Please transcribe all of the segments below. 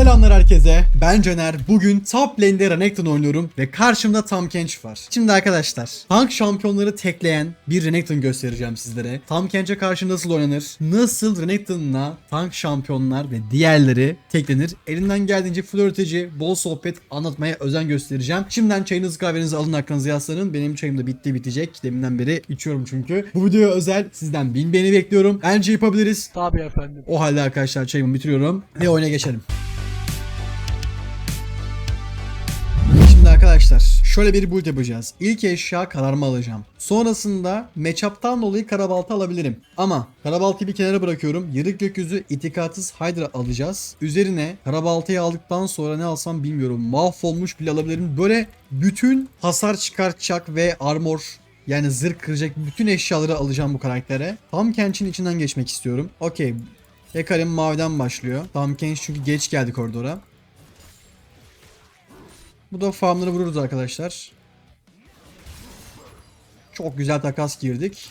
Selamlar herkese. Ben Caner. Bugün top lane'de Renekton oynuyorum ve karşımda Tam Kench var. Şimdi arkadaşlar, tank şampiyonları tekleyen bir Renekton göstereceğim sizlere. Tam Kench'e karşı nasıl oynanır? Nasıl Renekton'la tank şampiyonlar ve diğerleri teklenir? Elinden geldiğince flörteci, bol sohbet anlatmaya özen göstereceğim. Şimdiden çayınızı kahvenizi alın aklınızı yaslanın. Benim çayım da bitti bitecek. Deminden beri içiyorum çünkü. Bu videoya özel sizden bin beğeni bekliyorum. Bence yapabiliriz. Tabii efendim. O halde arkadaşlar çayımı bitiriyorum ve oyuna geçelim. Arkadaşlar şöyle bir build yapacağız. İlk eşya kararma alacağım. Sonrasında matchup'tan dolayı karabalta alabilirim. Ama karabaltayı bir kenara bırakıyorum. Yarık gökyüzü itikatsız Hydra alacağız. Üzerine karabaltayı aldıktan sonra ne alsam bilmiyorum. Mahvolmuş bile alabilirim. Böyle bütün hasar çıkartacak ve armor yani zırh kıracak bütün eşyaları alacağım bu karaktere. Tam Kench'in içinden geçmek istiyorum. Okey. Hekarim maviden başlıyor. Tam Kench çünkü geç geldi koridora. Bu da farmları vururuz arkadaşlar. Çok güzel takas girdik.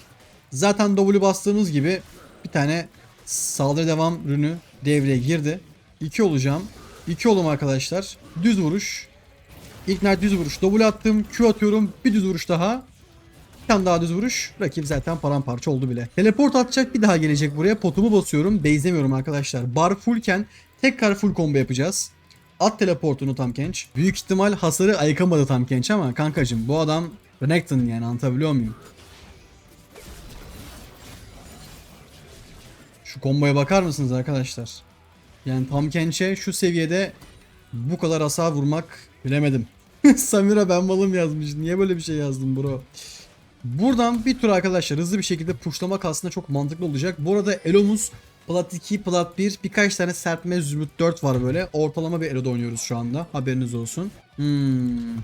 Zaten W bastığımız gibi bir tane saldırı devam ürünü devreye girdi. 2 olacağım. 2 olum arkadaşlar. Düz vuruş. İlk night düz vuruş. W attım. Q atıyorum. Bir düz vuruş daha. Bir tane daha düz vuruş. Rakip zaten paramparça oldu bile. Teleport atacak bir daha gelecek buraya. Potumu basıyorum. Base'lemiyorum arkadaşlar. Bar fullken tekrar full combo yapacağız. At teleportunu Tam Kench. Büyük ihtimal hasarı ayıkamadı Tam Kench ama kankacım bu adam Renekton yani anlatabiliyor muyum? Şu komboya bakar mısınız arkadaşlar? Yani Kench'e şu seviyede bu kadar hasar vurmak bilemedim. Samira ben malım yazmış. Niye böyle bir şey yazdım bro? Buradan bir tur arkadaşlar hızlı bir şekilde pushlamak aslında çok mantıklı olacak. Bu arada Elomuz Plat 2, Plat 1 birkaç tane serpme Zümrüt 4 var böyle. Ortalama bir eloda oynuyoruz şu anda. Haberiniz olsun. Hmm.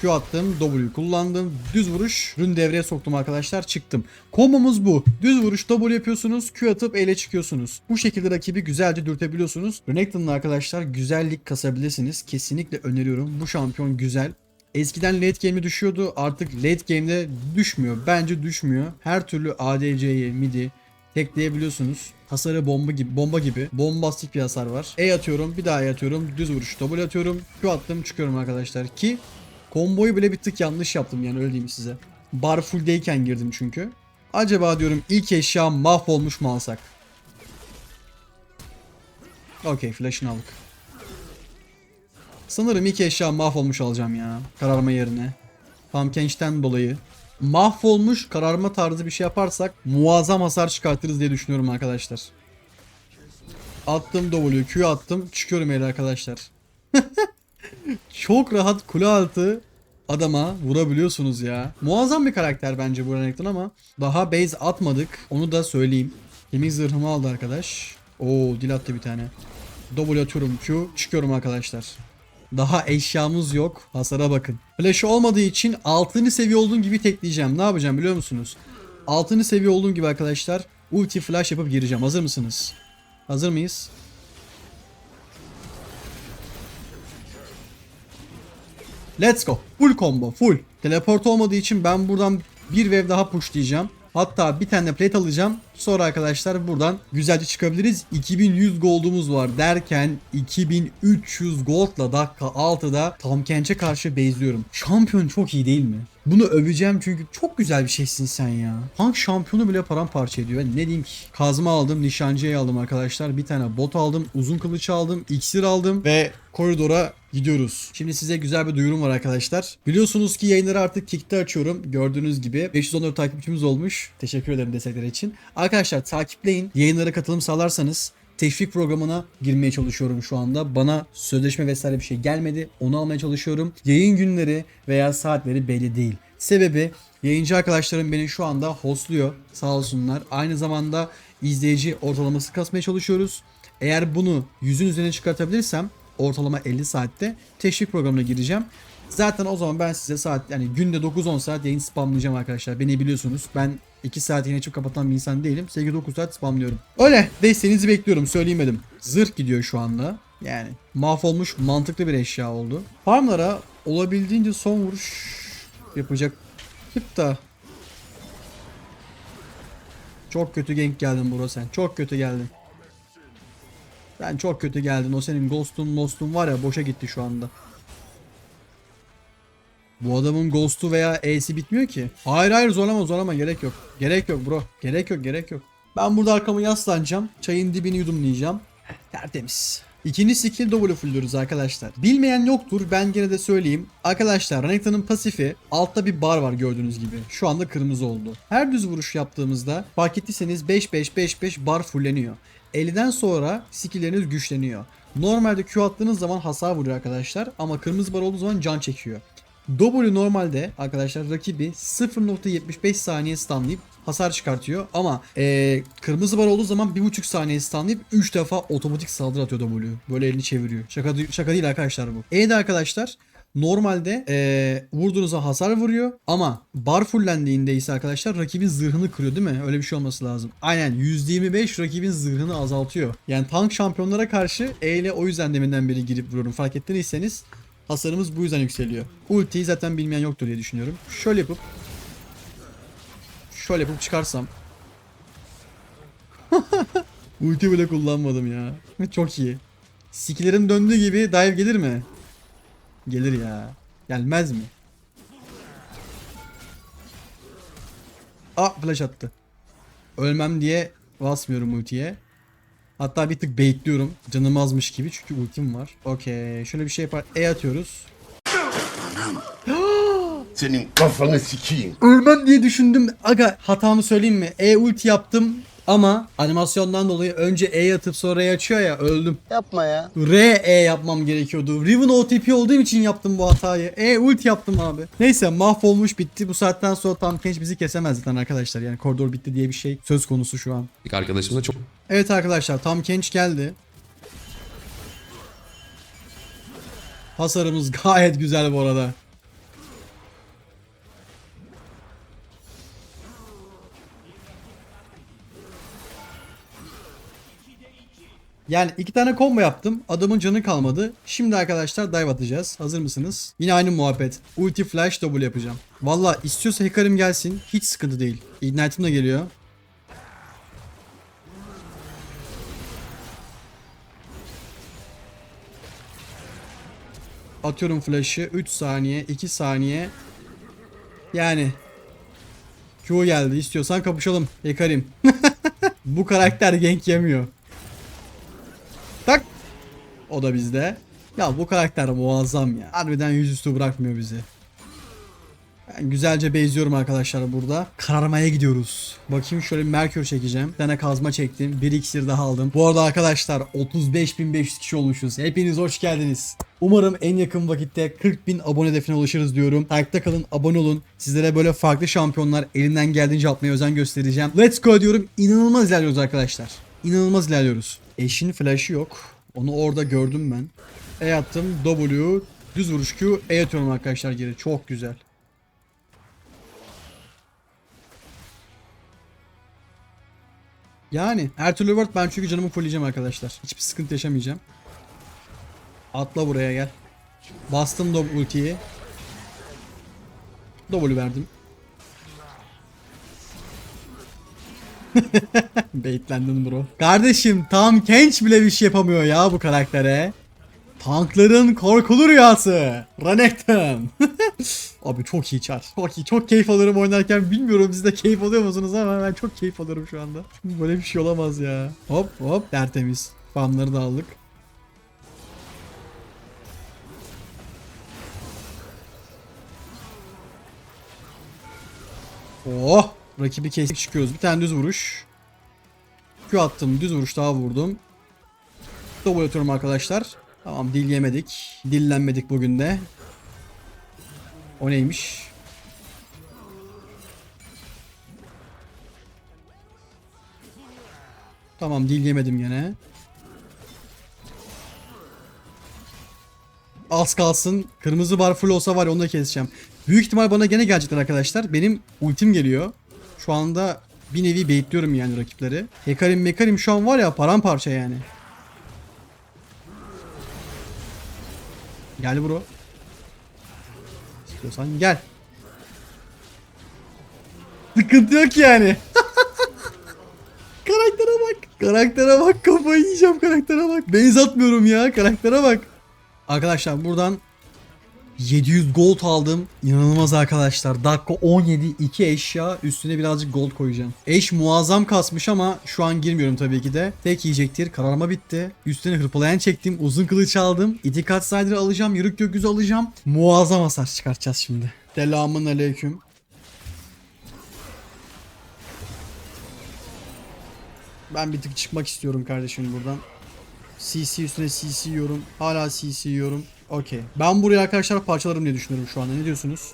Q attım. W kullandım. Düz vuruş. Rün devreye soktum arkadaşlar. Çıktım. Kombomuz bu. Düz vuruş W yapıyorsunuz. Q atıp ele çıkıyorsunuz. Bu şekilde rakibi güzelce dürtebiliyorsunuz. Renekton'la arkadaşlar güzellik kasabilirsiniz. Kesinlikle öneriyorum. Bu şampiyon güzel. Eskiden late game'e düşüyordu. Artık late game'de düşmüyor. Bence düşmüyor. Her türlü ADC'yi, midi tekleyebiliyorsunuz. Hasarı bomba gibi, bomba gibi. Bombastik bir hasar var. E atıyorum, bir daha E atıyorum. Düz vuruş, double atıyorum. Q attım, çıkıyorum arkadaşlar ki komboyu bile bir tık yanlış yaptım yani öyle diyeyim size. Bar fulldeyken girdim çünkü. Acaba diyorum ilk eşya mahvolmuş mu alsak? Okey, flash'ını aldık. Sanırım ilk eşya mahvolmuş alacağım ya. Kararma yerine. Pumpkin'den dolayı. Mahvolmuş kararma tarzı bir şey yaparsak muazzam hasar çıkartırız diye düşünüyorum arkadaşlar. Attım W, Q attım. Çıkıyorum el arkadaşlar. Çok rahat kule altı adama vurabiliyorsunuz ya. Muazzam bir karakter bence bu Renekton ama daha base atmadık. Onu da söyleyeyim. Kemik zırhımı aldı arkadaş. Oo dil attı bir tane. W atıyorum Q. Çıkıyorum arkadaşlar. Daha eşyamız yok. Hasara bakın. Flash olmadığı için 6. seviye olduğum gibi tekleyeceğim. Ne yapacağım biliyor musunuz? 6. seviye olduğum gibi arkadaşlar ulti flash yapıp gireceğim. Hazır mısınız? Hazır mıyız? Let's go. Full combo. Full. Teleport olmadığı için ben buradan bir wave daha pushlayacağım. Hatta bir tane plate alacağım. Sonra arkadaşlar buradan güzelce çıkabiliriz. 2100 gold'umuz var derken 2300 gold'la dakika 6'da Tam Kench'e karşı base'liyorum. Şampiyon çok iyi değil mi? Bunu öveceğim çünkü çok güzel bir şeysin sen ya. Tank şampiyonu bile paramparça ediyor. Ne diyeyim ki? Kazma aldım, nişancıyı aldım arkadaşlar. Bir tane bot aldım, uzun kılıç aldım, iksir aldım ve koridora gidiyoruz. Şimdi size güzel bir duyurum var arkadaşlar. Biliyorsunuz ki yayınları artık Kick'te açıyorum. Gördüğünüz gibi 514 takipçimiz olmuş. Teşekkür ederim destekler için. Arkadaşlar takipleyin. Yayınlara katılım sağlarsanız teşvik programına girmeye çalışıyorum şu anda. Bana sözleşme vesaire bir şey gelmedi. Onu almaya çalışıyorum. Yayın günleri veya saatleri belli değil. Sebebi yayıncı arkadaşlarım beni şu anda hostluyor. Sağ olsunlar. Aynı zamanda izleyici ortalaması kasmaya çalışıyoruz. Eğer bunu yüzün üzerine çıkartabilirsem ortalama 50 saatte teşvik programına gireceğim. Zaten o zaman ben size saat yani günde 9-10 saat yayın spamlayacağım arkadaşlar. Beni biliyorsunuz. Ben 2 saat yine açıp kapatan bir insan değilim. 8-9 saat spamlıyorum. Öyle. Desteğinizi bekliyorum. Söyleyemedim. Zırh gidiyor şu anda. Yani mahvolmuş mantıklı bir eşya oldu. Farmlara olabildiğince son vuruş yapacak tip da çok kötü gank geldin bro sen. Çok kötü geldin. Sen çok kötü geldin. O senin ghost'un most'un var ya boşa gitti şu anda. Bu adamın ghost'u veya E'si bitmiyor ki. Hayır hayır zorlama zorlama gerek yok. Gerek yok bro. Gerek yok gerek yok. Ben burada arkamı yaslanacağım. Çayın dibini yudumlayacağım. Tertemiz. İkinci skill double fullüyoruz arkadaşlar. Bilmeyen yoktur ben gene de söyleyeyim. Arkadaşlar Renekton'un pasifi altta bir bar var gördüğünüz gibi. Şu anda kırmızı oldu. Her düz vuruş yaptığımızda fark ettiyseniz 5-5-5-5 bar fulleniyor. 50'den sonra skillleriniz güçleniyor. Normalde Q attığınız zaman hasar vuruyor arkadaşlar ama kırmızı bar olduğu zaman can çekiyor. W normalde arkadaşlar rakibi 0.75 saniye stunlayıp hasar çıkartıyor ama eee, kırmızı bar olduğu zaman 1.5 saniye stunlayıp 3 defa otomatik saldırı atıyor W. Böyle elini çeviriyor. Şaka, şaka değil arkadaşlar bu. E de arkadaşlar normalde eee vurduğunuzda hasar vuruyor ama bar fullendiğinde ise arkadaşlar rakibin zırhını kırıyor değil mi? Öyle bir şey olması lazım. Aynen %25 rakibin zırhını azaltıyor. Yani tank şampiyonlara karşı E ile o yüzden deminden beri girip vuruyorum. Fark ettiyseniz Hasarımız bu yüzden yükseliyor. Ultiyi zaten bilmeyen yoktur diye düşünüyorum. Şöyle yapıp şöyle yapıp çıkarsam Ulti bile kullanmadım ya. Çok iyi. Skillerin döndüğü gibi dive gelir mi? Gelir ya. Gelmez mi? Aa flash attı. Ölmem diye basmıyorum ultiye. Hatta bir tık baitliyorum. Canım azmış gibi çünkü ultim var. Okey. Şöyle bir şey yapar. E atıyoruz. Senin kafanı sikeyim. Ölmem diye düşündüm. Aga hatamı söyleyeyim mi? E ulti yaptım ama animasyondan dolayı önce E atıp sonra E açıyor ya öldüm. Yapma ya. R E yapmam gerekiyordu. Riven OTP olduğum için yaptım bu hatayı. E ulti yaptım abi. Neyse mahvolmuş bitti. Bu saatten sonra tam genç bizi kesemez zaten arkadaşlar. Yani koridor bitti diye bir şey söz konusu şu an. İlk arkadaşımız da çok Evet arkadaşlar tam Kench geldi. Hasarımız gayet güzel bu arada. Yani iki tane combo yaptım. Adamın canı kalmadı. Şimdi arkadaşlar dive atacağız. Hazır mısınız? Yine aynı muhabbet. Ulti flash double yapacağım. Valla istiyorsa Hikarim gelsin. Hiç sıkıntı değil. Ignite'ım da geliyor. Atıyorum flash'ı 3 saniye 2 saniye Yani Q geldi istiyorsan kapışalım Hekarim Bu karakter gank yemiyor O da bizde Ya bu karakter muazzam ya Harbiden yüzüstü bırakmıyor bizi ben güzelce bezliyorum arkadaşlar burada. Kararmaya gidiyoruz. Bakayım şöyle bir Merkür çekeceğim. Bir tane kazma çektim. Bir iksir daha aldım. Bu arada arkadaşlar 35.500 kişi olmuşuz. Hepiniz hoş geldiniz. Umarım en yakın vakitte 40.000 abone hedefine ulaşırız diyorum. Takipte kalın, abone olun. Sizlere böyle farklı şampiyonlar elinden geldiğince atmaya özen göstereceğim. Let's go diyorum. İnanılmaz ilerliyoruz arkadaşlar. İnanılmaz ilerliyoruz. Eşin flash'ı yok. Onu orada gördüm ben. E attım. W. Düz vuruş Q. E atıyorum arkadaşlar geri. Çok güzel. Yani her türlü word ben çünkü canımı fulleyeceğim arkadaşlar. Hiçbir sıkıntı yaşamayacağım. Atla buraya gel. Bastım da ultiyi. W verdim. Baitlendin bro. Kardeşim tam Kench bile bir şey yapamıyor ya bu karaktere. Tankların korkulu rüyası. Renekton. Abi çok iyi çar. Çok iyi. Çok keyif alırım oynarken. Bilmiyorum siz de keyif alıyor musunuz ama ben çok keyif alıyorum şu anda. Böyle bir şey olamaz ya. Hop hop tertemiz. Farmları da aldık. Oh! Rakibi kestik çıkıyoruz. Bir tane düz vuruş. Q attım. Düz vuruş daha vurdum. Double atıyorum arkadaşlar. Tamam dil yemedik. Dillenmedik bugün de. O neymiş? Tamam dil yemedim gene. Az kalsın. Kırmızı bar full olsa var ya onu da keseceğim. Büyük ihtimal bana gene gelecekler arkadaşlar. Benim ultim geliyor. Şu anda bir nevi baitliyorum yani rakipleri. Hekarim mekarim şu an var ya paramparça yani. Gel bro. İstiyorsan gel. Sıkıntı yok yani. Karaktere bak. Karaktere bak kafayı yiyeceğim karaktere bak. Beyz atmıyorum ya karaktere bak. Arkadaşlar buradan 700 gold aldım. İnanılmaz arkadaşlar. Dakika 17 2 eşya üstüne birazcık gold koyacağım. Eş muazzam kasmış ama şu an girmiyorum tabii ki de. Tek yiyecektir. Kararma bitti. Üstüne hırpalayan çektim. Uzun kılıç aldım. İtikat Sider'ı alacağım. Yürük gökyüzü alacağım. Muazzam hasar çıkartacağız şimdi. Selamun aleyküm. Ben bir tık çıkmak istiyorum kardeşim buradan. CC üstüne CC yiyorum. Hala CC yiyorum. Okey. Ben buraya arkadaşlar parçalarım diye düşünüyorum şu anda. Ne diyorsunuz?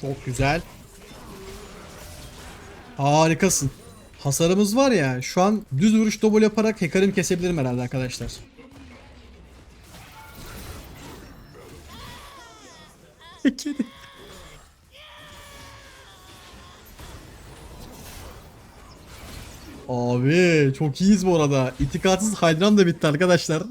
Çok güzel. Harikasın. Hasarımız var ya şu an düz vuruş double yaparak Hecarim kesebilirim herhalde arkadaşlar. Kedi. Abi çok iyiyiz bu arada. İtikatsız Haydran da bitti arkadaşlar.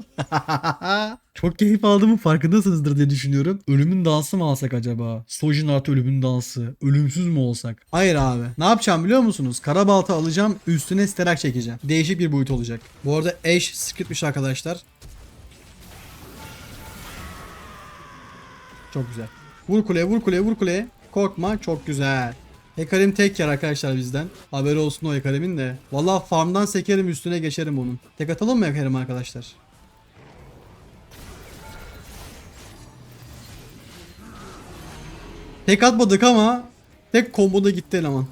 çok keyif aldığımın farkındasınızdır diye düşünüyorum. Ölümün dansı mı alsak acaba? Sojin artı ölümün dansı. Ölümsüz mü olsak? Hayır abi. Ne yapacağım biliyor musunuz? Karabalta alacağım. Üstüne sterak çekeceğim. Değişik bir boyut olacak. Bu arada Ash scriptmiş arkadaşlar. Çok güzel. Vur kuleye vur kuleye vur kuleye. Korkma çok güzel. Hekarim tek yer arkadaşlar bizden. Haberi olsun o Hekarim'in de. Valla farmdan sekerim üstüne geçerim onun. Tek atalım mı Hekarim arkadaşlar? Tek atmadık ama tek komboda gitti eleman.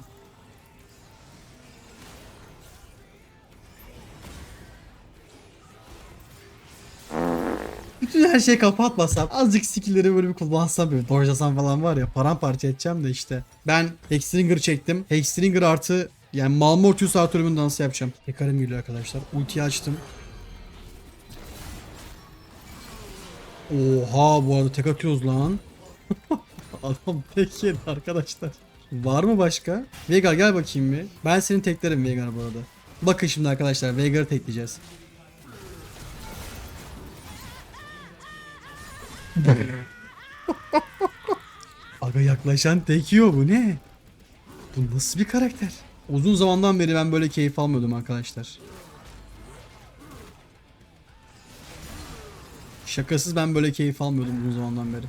Bütün her şeyi kapatmasam azıcık skill'leri böyle bir kullansam böyle dojlasam falan var ya paramparça edeceğim de işte. Ben Hexstringer çektim. Hexstringer artı yani Malmortius artı ölümün dansı yapacağım. Hekarim geliyor arkadaşlar. Ultiyi açtım. Oha bu arada tek atıyoruz lan. Adam tek yedi arkadaşlar. Var mı başka? Veigar gel bakayım bir. Ben senin teklerim Veigar bu arada. Bakın şimdi arkadaşlar Veigar'ı tekleyeceğiz. Aga yaklaşan tekiyor bu ne? Bu nasıl bir karakter? Uzun zamandan beri ben böyle keyif almıyordum arkadaşlar. Şakasız ben böyle keyif almıyordum uzun zamandan beri.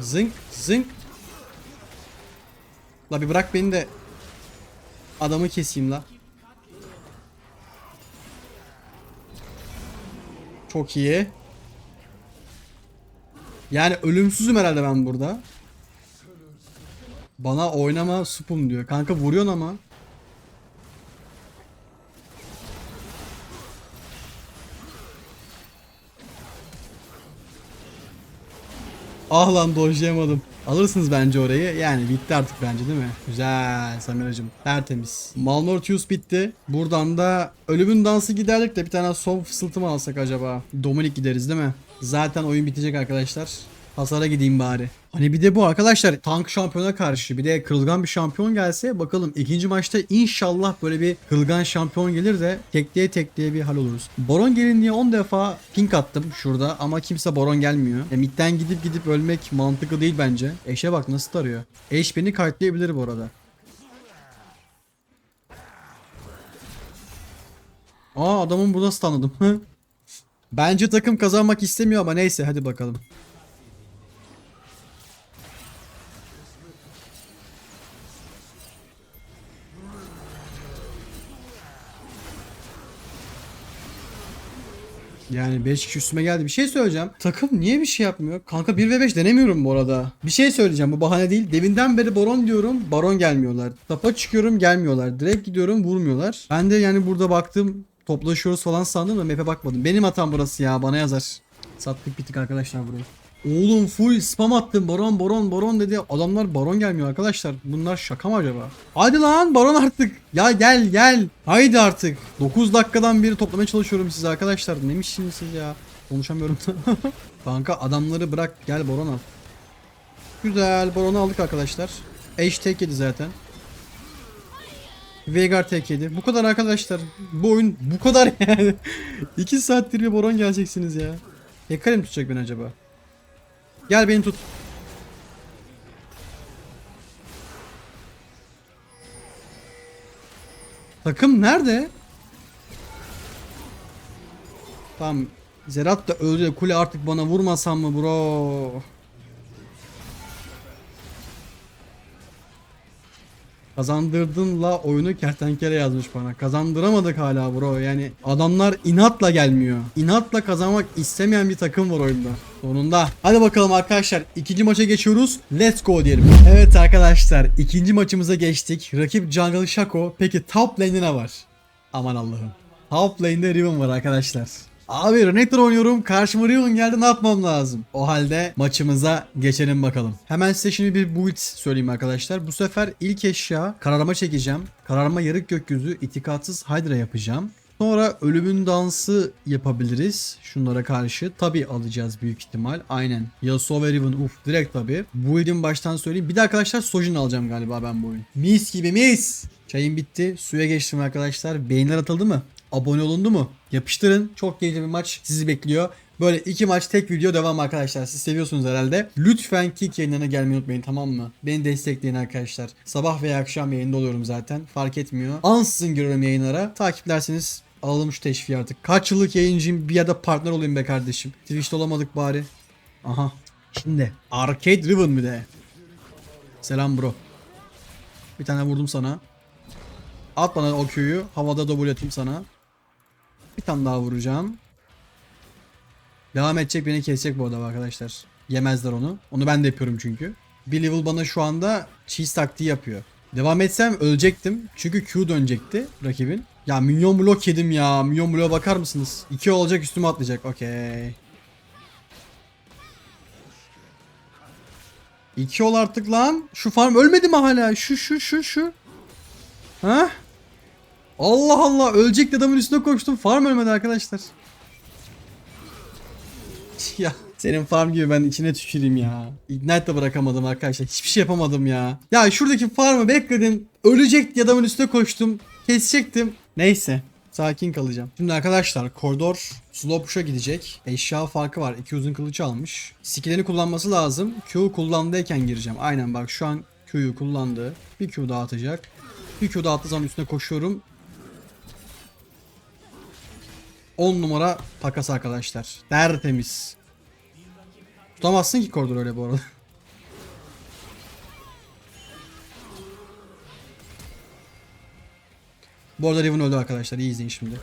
Zınk zınk. La bir bırak beni de adamı keseyim la. Çok iyi. Yani ölümsüzüm herhalde ben burada. Bana oynama supum diyor. Kanka vuruyorsun ama. Ah lan dojlayamadım. Alırsınız bence orayı. Yani bitti artık bence değil mi? Güzel Samiracım. Tertemiz. Malmortius bitti. Buradan da ölümün dansı giderdik de bir tane son fısıltı mı alsak acaba? Dominik gideriz değil mi? Zaten oyun bitecek arkadaşlar. Hasara gideyim bari. Hani bir de bu arkadaşlar tank şampiyona karşı bir de kırılgan bir şampiyon gelse bakalım ikinci maçta inşallah böyle bir kırılgan şampiyon gelir de tekliye tekliye bir hal oluruz. Baron gelin diye 10 defa pink attım şurada ama kimse baron gelmiyor. E, midden gidip gidip ölmek mantıklı değil bence. Eşe bak nasıl tarıyor. Eş beni kayıtlayabilir bu arada. Aa adamın burada stunladım. Bence takım kazanmak istemiyor ama neyse hadi bakalım. Yani 5 kişi üstüme geldi. Bir şey söyleyeceğim. Takım niye bir şey yapmıyor? Kanka 1 ve 5 denemiyorum bu arada. Bir şey söyleyeceğim. Bu bahane değil. Deminden beri baron diyorum. Baron gelmiyorlar. Tapa çıkıyorum gelmiyorlar. Direkt gidiyorum vurmuyorlar. Ben de yani burada baktım toplaşıyoruz falan sandım da map'e bakmadım. Benim hatam burası ya. Bana yazar. Sattık bittik arkadaşlar burayı. Oğlum full spam attım. Baron baron baron dedi. Adamlar baron gelmiyor arkadaşlar. Bunlar şaka mı acaba? Hadi lan baron artık. Ya gel gel. Haydi artık. 9 dakikadan beri toplamaya çalışıyorum size arkadaşlar. Neymişsiniz siz ya? Konuşamıyorum. Kanka adamları bırak gel baron al. Güzel baron'u aldık arkadaşlar. Ash tek yedi zaten. Veigar tek yedi. Bu kadar arkadaşlar. Bu oyun bu kadar yani. 2 saattir bir baron geleceksiniz ya. Hekarim tutacak beni acaba? Gel beni tut. Takım nerede? Tamam. Zerat da öldü. Kule artık bana vurmasan mı bro? Kazandırdınla oyunu kertenkele yazmış bana. Kazandıramadık hala bro. Yani adamlar inatla gelmiyor. İnatla kazanmak istemeyen bir takım var oyunda. Sonunda. Hadi bakalım arkadaşlar. ikinci maça geçiyoruz. Let's go diyelim. Evet arkadaşlar. ikinci maçımıza geçtik. Rakip Jungle Shaco. Peki top lane'de ne var? Aman Allah'ım. Top lane'de Riven var arkadaşlar. Abi Renekton oynuyorum. Karşıma Riven geldi ne yapmam lazım? O halde maçımıza geçelim bakalım. Hemen size şimdi bir build söyleyeyim arkadaşlar. Bu sefer ilk eşya kararma çekeceğim. Kararma yarık gökyüzü itikatsız Hydra yapacağım. Sonra ölümün dansı yapabiliriz şunlara karşı. Tabi alacağız büyük ihtimal. Aynen. Yasuo ve Riven uf direkt tabi. Bu build'in baştan söyleyeyim. Bir de arkadaşlar Sojin alacağım galiba ben bu oyun. Mis gibi mis. Çayım bitti. Suya geçtim arkadaşlar. Beyinler atıldı mı? Abone olundu mu? Yapıştırın. Çok keyifli bir maç sizi bekliyor. Böyle iki maç tek video devam arkadaşlar. Siz seviyorsunuz herhalde. Lütfen kick yayınlarına gelmeyi unutmayın tamam mı? Beni destekleyin arkadaşlar. Sabah veya akşam yayında oluyorum zaten. Fark etmiyor. Ansızın giriyorum yayınlara. Takiplerseniz alalım şu teşviği artık. Kaç yıllık yayıncıyım bir ya da partner olayım be kardeşim. Twitch'te olamadık bari. Aha. Şimdi. Arcade Riven mi de? Selam bro. Bir tane vurdum sana. At bana o Q'yu. Havada double atayım sana. Bir tane daha vuracağım. Devam edecek beni kesecek bu arada arkadaşlar. Yemezler onu. Onu ben de yapıyorum çünkü. Bir level bana şu anda cheese taktiği yapıyor. Devam etsem ölecektim. Çünkü Q dönecekti rakibin. Ya minyon blok yedim ya. Minyon bloğa bakar mısınız? 2 olacak üstüme atlayacak. Okey. 2 ol artık lan. Şu farm ölmedi mi hala? Şu şu şu şu. Ha? Allah Allah ölecek adamın üstüne koştum. Farm ölmedi arkadaşlar. ya senin farm gibi ben içine tüküreyim ya. Ignite de bırakamadım arkadaşlar. Hiçbir şey yapamadım ya. Ya şuradaki farmı bekledim. Ölecekti adamın üstüne koştum. Kesecektim. Neyse. Sakin kalacağım. Şimdi arkadaşlar koridor slow push'a gidecek. Eşya farkı var. İki uzun kılıç almış. Skill'ini kullanması lazım. Q kullandıyken gireceğim. Aynen bak şu an Q'yu kullandı. Bir Q daha atacak. Bir Q daha attığı zaman üstüne koşuyorum. 10 numara takas arkadaşlar. Tertemiz. Tutamazsın ki koridor öyle bu arada. bu arada Riven öldü arkadaşlar. İyi izleyin şimdi.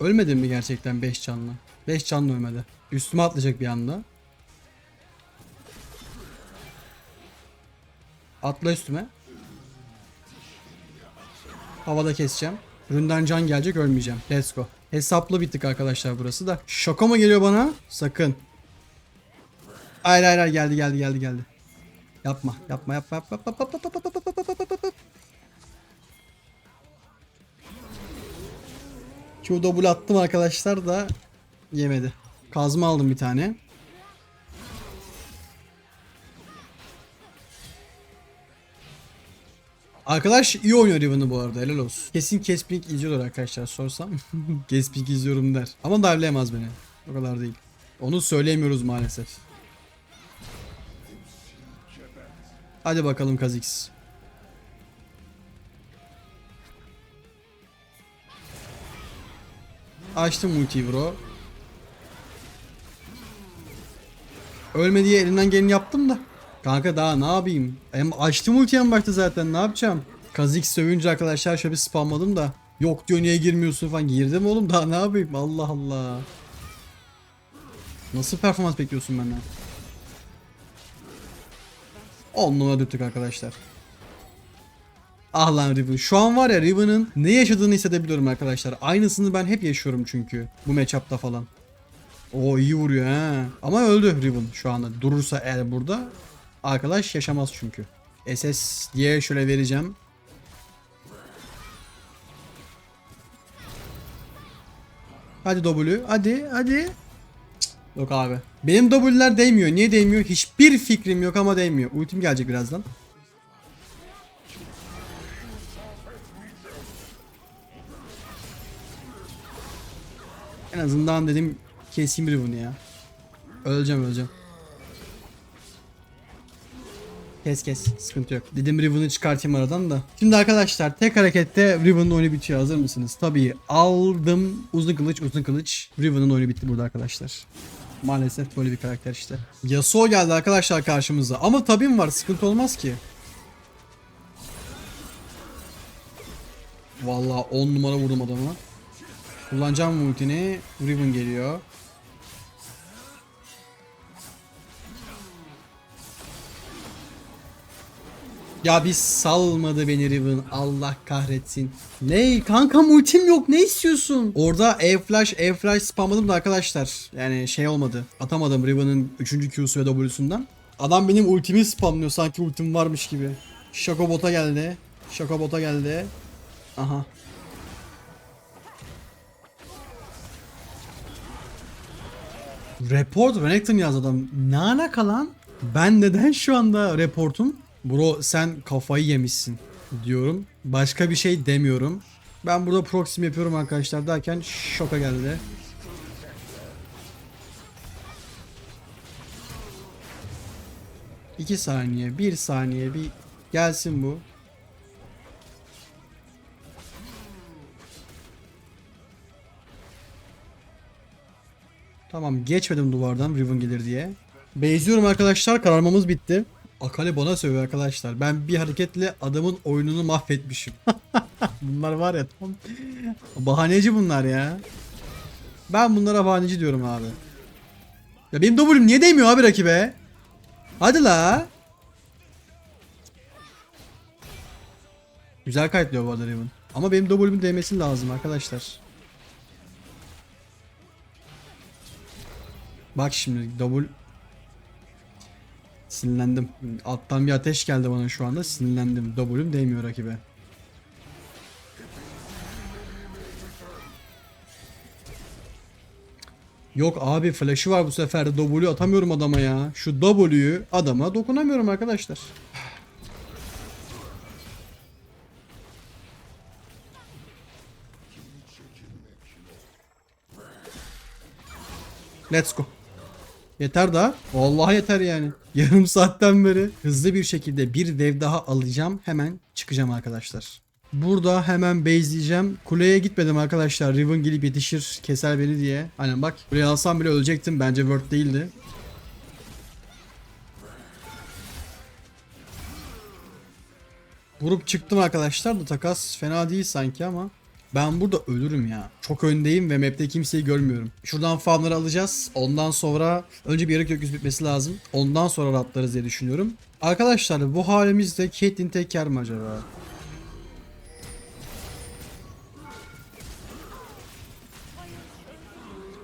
Ölmedin mi gerçekten 5 canlı? 5 canlı ölmedi. Üstüme atlayacak bir anda. Atla üstüme. Havada keseceğim. Ründen can gelecek ölmeyeceğim. Let's go. Hesaplı bittik arkadaşlar burası da. Şaka mı geliyor bana? Sakın. Hayır hayır hayır geldi geldi geldi geldi. Yapma yapma yapma yapma yapma yapma yapma yapma yapma yapma yapma yapma. Q double attım arkadaşlar da yemedi. Kazma aldım bir tane. Arkadaş iyi oynuyor Riven'ı bu arada helal olsun. Kesin Kespink izliyordur arkadaşlar sorsam. Kespink izliyorum der. Ama darlayamaz beni. O kadar değil. Onu söyleyemiyoruz maalesef. Hadi bakalım Kazix. Açtım ultiyi bro. Ölme diye elinden geleni yaptım da. Kanka daha ne yapayım? Hem açtım ultiyi en başta zaten ne yapacağım? Kazix sövünce arkadaşlar şöyle bir spamladım da. Yok diyor niye girmiyorsun falan. Girdim oğlum daha ne yapayım? Allah Allah. Nasıl performans bekliyorsun benden? 10 numara dürttük arkadaşlar. Ah lan Riven. Şu an var ya Riven'ın ne yaşadığını hissedebiliyorum arkadaşlar. Aynısını ben hep yaşıyorum çünkü. Bu matchup'ta falan. O iyi vuruyor ha. Ama öldü Riven şu anda. Durursa eğer burada arkadaş yaşamaz çünkü. SS diye şöyle vereceğim. Hadi W. Hadi hadi. Cık, Yok abi. Benim W'ler değmiyor. Niye değmiyor? Hiçbir fikrim yok ama değmiyor. Ultim gelecek birazdan. En azından dedim keseyim Riven'ı ya. Öleceğim öleceğim. Kes kes sıkıntı yok. Dedim Riven'ı çıkartayım aradan da. Şimdi arkadaşlar tek harekette Riven'ın oyunu bitiyor hazır mısınız? Tabii aldım uzun kılıç uzun kılıç. Riven'ın oyunu bitti burada arkadaşlar. Maalesef böyle bir karakter işte. Yasuo geldi arkadaşlar karşımıza ama tabim var sıkıntı olmaz ki. Vallahi 10 numara vurdum adama. Kullanacağım ultini. Riven geliyor. Ya bir salmadı beni Riven. Allah kahretsin. Ne? Kankam ultim yok. Ne istiyorsun? Orada E-Flash, E-Flash spamladım da arkadaşlar. Yani şey olmadı. Atamadım Riven'ın 3. Q'su ve W'sundan. Adam benim ultimi spamlıyor sanki ultim varmış gibi. Şokobot'a geldi. Şokobot'a geldi. Aha. Report Renekton yaz adam. Ne alaka lan? Ben neden şu anda reportum? Bro sen kafayı yemişsin diyorum. Başka bir şey demiyorum. Ben burada proxim yapıyorum arkadaşlar derken şoka geldi. İki saniye, bir saniye, bir gelsin bu. Tamam geçmedim duvardan Riven gelir diye. Beyziyorum arkadaşlar kararmamız bitti. Akali bana sövüyor arkadaşlar. Ben bir hareketle adamın oyununu mahvetmişim. bunlar var ya tam bahaneci bunlar ya. Ben bunlara bahaneci diyorum abi. Ya benim W'm niye değmiyor abi rakibe? Hadi la. Güzel kayıtlıyor bu arada Riven. Ama benim W'mun değmesi lazım arkadaşlar. Bak şimdi double Sinirlendim. Alttan bir ateş geldi bana şu anda. Sinirlendim. W'm değmiyor rakibe. Yok abi flash'ı var bu sefer W atamıyorum adama ya. Şu W'yu adama dokunamıyorum arkadaşlar. Let's go. Yeter daha. Vallahi yeter yani. Yarım saatten beri hızlı bir şekilde bir dev daha alacağım. Hemen çıkacağım arkadaşlar. Burada hemen base'leyeceğim. Kuleye gitmedim arkadaşlar. Riven gelip yetişir keser beni diye. Aynen bak. Buraya alsam bile ölecektim. Bence word değildi. Vurup çıktım arkadaşlar da takas fena değil sanki ama ben burada ölürüm ya. Çok öndeyim ve map'te kimseyi görmüyorum. Şuradan farmları alacağız. Ondan sonra önce bir yarı gökyüzü bitmesi lazım. Ondan sonra rahatlarız diye düşünüyorum. Arkadaşlar bu halimizde Caitlyn tek yer mi acaba?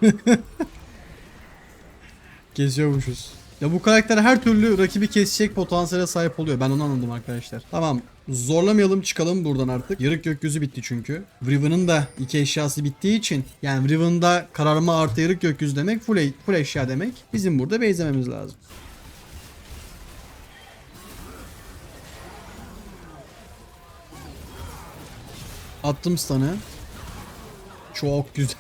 Geziyormuşuz. Ya bu karakter her türlü rakibi kesecek potansiyele sahip oluyor. Ben onu anladım arkadaşlar. Tamam. Zorlamayalım çıkalım buradan artık. Yarık gökyüzü bitti çünkü. Riven'ın da iki eşyası bittiği için. Yani Riven'da kararma artı yarık gökyüzü demek full, e- full eşya demek. Bizim burada base'lememiz lazım. Attım stun'ı. Çok güzel.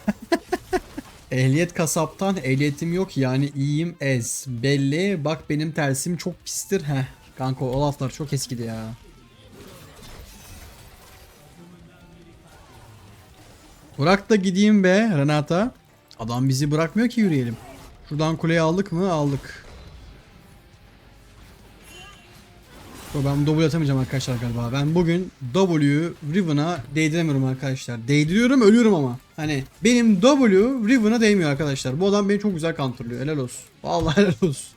Ehliyet kasaptan ehliyetim yok yani iyiyim ez. Belli bak benim tersim çok pistir. Heh. Kanka o laflar çok eskidi ya. Bırak da gideyim be Renata. Adam bizi bırakmıyor ki yürüyelim. Şuradan kuleyi aldık mı? Aldık. Ben W atamayacağım arkadaşlar galiba. Ben bugün W'yu Riven'a değdiremiyorum arkadaşlar. Değdiriyorum ölüyorum ama. Hani benim W Riven'a değmiyor arkadaşlar. Bu adam beni çok güzel counterlıyor. Helal olsun. Vallahi helal olsun.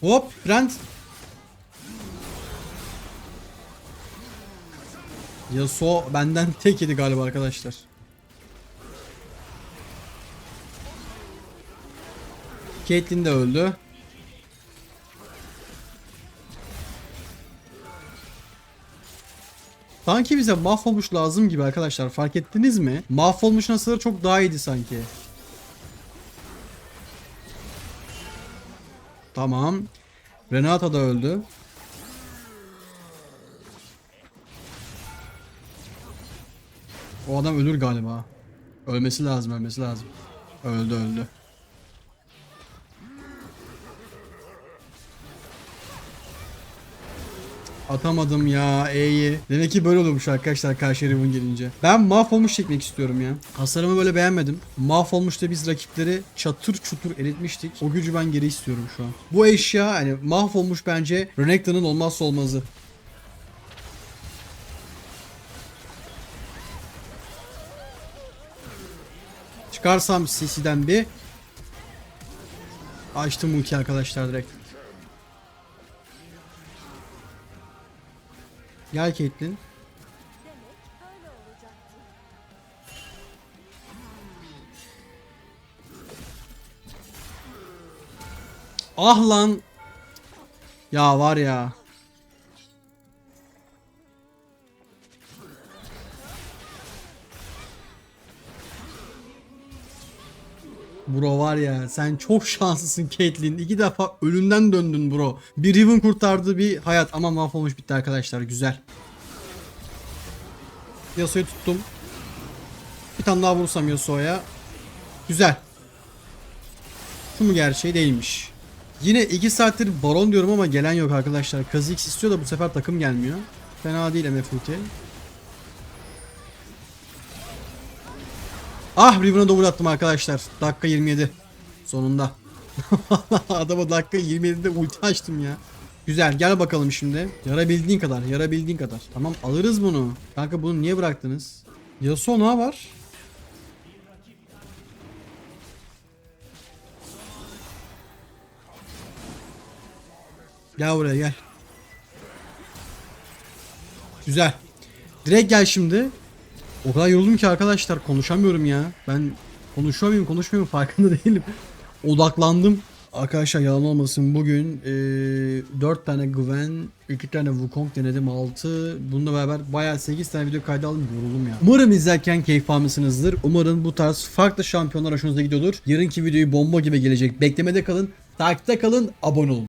Hop Brent. Yasuo benden tek yedi galiba arkadaşlar. Caitlyn de öldü. Sanki bize mahvolmuş lazım gibi arkadaşlar fark ettiniz mi? Mahvolmuş nasıl çok daha iyiydi sanki. Tamam. Renata da öldü. O adam ölür galiba. Ölmesi lazım ölmesi lazım. Öldü öldü. Atamadım ya E'yi. Demek ki böyle olmuş arkadaşlar karşı Riven gelince. Ben mahvolmuş çekmek istiyorum ya. Hasarımı böyle beğenmedim. Mahvolmuşta biz rakipleri çatır çutur eritmiştik. O gücü ben geri istiyorum şu an. Bu eşya hani mahvolmuş bence Renekton'un olmazsa olmazı. Çıkarsam CC'den bir Açtım ulti arkadaşlar direkt. Gel Caitlyn. Ah lan. Ya var ya. Bro var ya sen çok şanslısın Caitlyn. İki defa ölümden döndün bro. Bir Riven kurtardığı bir hayat ama mahvolmuş bitti arkadaşlar güzel. Yasuo'yu tuttum. Bir tane daha vursam Yasuo'ya. Güzel. Şu mu gerçeği değilmiş. Yine 2 saattir baron diyorum ama gelen yok arkadaşlar. Kha'Zix istiyor da bu sefer takım gelmiyor. Fena değil MFUT. Ah Riven'a double attım arkadaşlar. Dakika 27. Sonunda. Adama dakika 27'de ulti açtım ya. Güzel gel bakalım şimdi. Yarabildiğin kadar yarabildiğin kadar. Tamam alırız bunu. Kanka bunu niye bıraktınız? Yasuo ne var? Gel buraya gel. Güzel. Direkt gel şimdi. O kadar yoruldum ki arkadaşlar konuşamıyorum ya. Ben konuşuyor muyum konuşmuyor muyum farkında değilim. Odaklandım. Arkadaşlar yalan olmasın bugün e, 4 tane Gwen, 2 tane Wukong denedim 6. Bununla beraber bayağı 8 tane video kaydı aldım yoruldum ya. Umarım izlerken keyif almışsınızdır. Umarım bu tarz farklı şampiyonlar hoşunuza gidiyordur. Yarınki videoyu bomba gibi gelecek. Beklemede kalın, takipte kalın, abone olun.